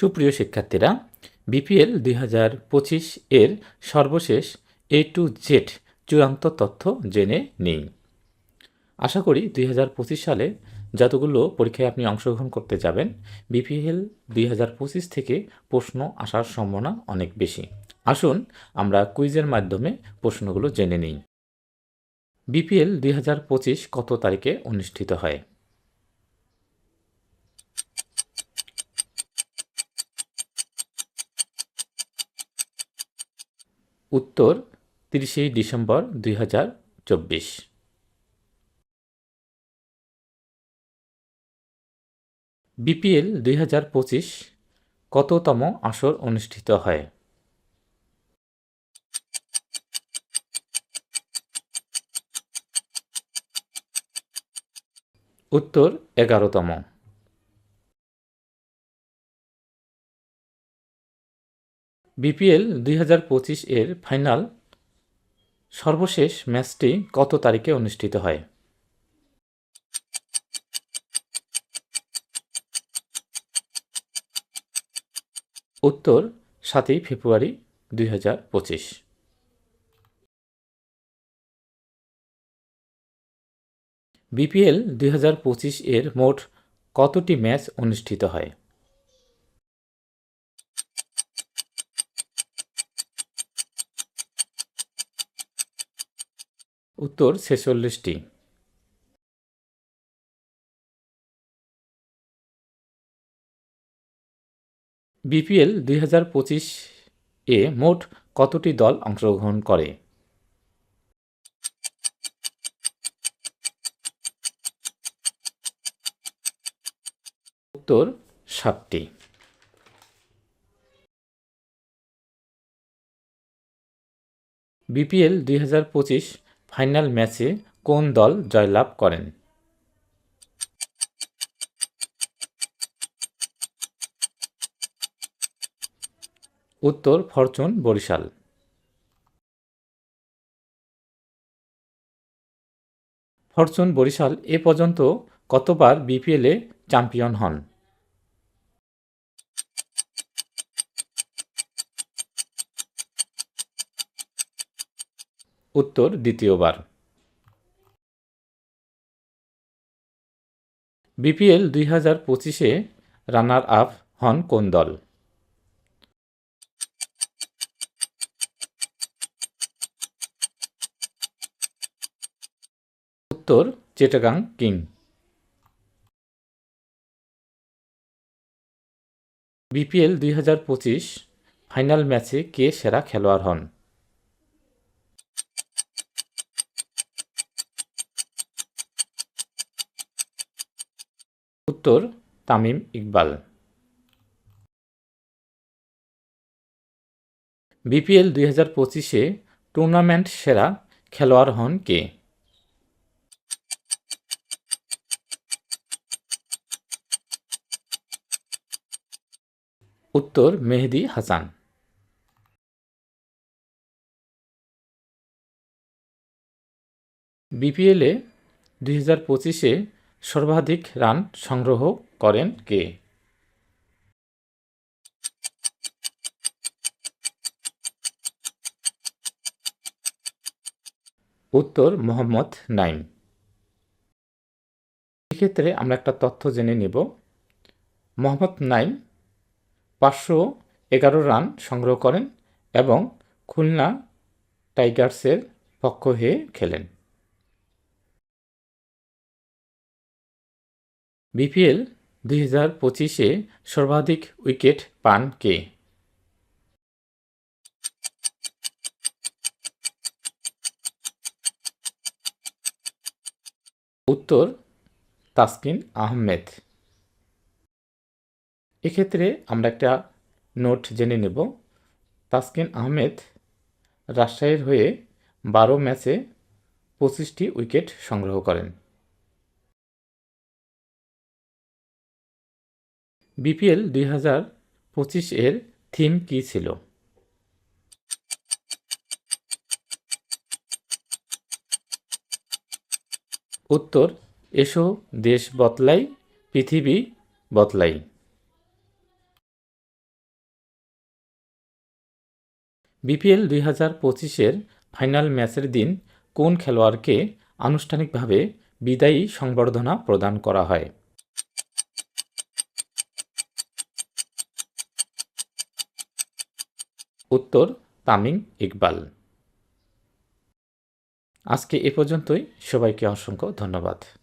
সুপ্রিয় শিক্ষার্থীরা বিপিএল দুই হাজার পঁচিশ এর সর্বশেষ এ টু জেড চূড়ান্ত তথ্য জেনে নিই আশা করি দুই হাজার পঁচিশ সালে যতগুলো পরীক্ষায় আপনি অংশগ্রহণ করতে যাবেন বিপিএল দুই হাজার পঁচিশ থেকে প্রশ্ন আসার সম্ভাবনা অনেক বেশি। আসুন আমরা কুইজের মাধ্যমে প্রশ্নগুলো জেনে নিই। বিপিএল দুই হাজার পঁচিশ কত তারিখে অনুষ্ঠিত হয়? উত্তর তিরিশে ডিসেম্বর দুই হাজার চব্বিশ। বিপিএল দুই হাজার পঁচিশ কততম আসর অনুষ্ঠিত হয়? উত্তর, এগারোতম। বিপিএল দুই হাজার পঁচিশ এর ফাইনাল সর্বশেষ ম্যাচটি কত তারিখে অনুষ্ঠিত হয়? উত্তর, সাতই ফেব্রুয়ারি দুই হাজার পঁচিশ। বিপিএল দুই হাজার পঁচিশ এর মোট কতটি ম্যাচ অনুষ্ঠিত হয়? উত্তর ছেচল্লিশটি। বিপিএল দুই হাজার পঁচিশ এ মোট কতটি দল অংশগ্রহণ করে? উত্তর সাতটি বিপিএল দুই হাজার পঁচিশ ফাইনাল ম্যাচে কোন দল জয়লাভ করেন? উত্তর, ফরচুন, বরিশাল। ফরচুন, বরিশাল এ পর্যন্ত কতবার বিপিএলে চ্যাম্পিয়ন হন? উত্তর দ্বিতীয়বার। বিপিএল দুই হাজার পঁচিশে রানার আপ হন কোন দল? উত্তর চেটাগাং কিং। বিপিএল দুই হাজার পঁচিশ ফাইনাল ম্যাচে কে সেরা খেলোয়াড় হন? উত্তর, তামিম ইকবাল। বিপিএল দুই হাজার পঁচিশে টুর্নামেন্ট সেরা খেলোয়াড় হন কে? উত্তর, মেহেদি হাসান। বিপিএলে দুই হাজার পঁচিশে সর্বাধিক রান সংগ্রহ করেন কে? উত্তর, মোহাম্মদ নাইম। এক্ষেত্রে আমরা একটা তথ্য জেনে নিব। মোহাম্মদ নাইম পাঁচশো এগারো রান সংগ্রহ করেন এবং খুলনা টাইগার্সের পক্ষ হয়ে খেলেন। বিপিএল দুই হাজার পঁচিশে সর্বাধিক উইকেট পান কে? উত্তর, তাসকিন আহমেদ। এক্ষেত্রে আমরা একটা নোট জেনে নেব। তাসকিন আহমেদ রাজশাহীর হয়ে বারো ম্যাচে পঁচিশটি উইকেট সংগ্রহ করেন। বিপিএল দুই হাজার পঁচিশ এর থিম কী ছিল? উত্তর, এসো, দেশ বদলাই, পৃথিবী বদলাই। বিপিএল দুই হাজার পঁচিশের ফাইনাল ম্যাচের দিন কোন খেলোয়াড়কে আনুষ্ঠানিকভাবে বিদায়ী সংবর্ধনা প্রদান করা হয়? উত্তর তামিম ইকবাল। আজকে এ পর্যন্তই। সবাইকে অসংখ্য ধন্যবাদ।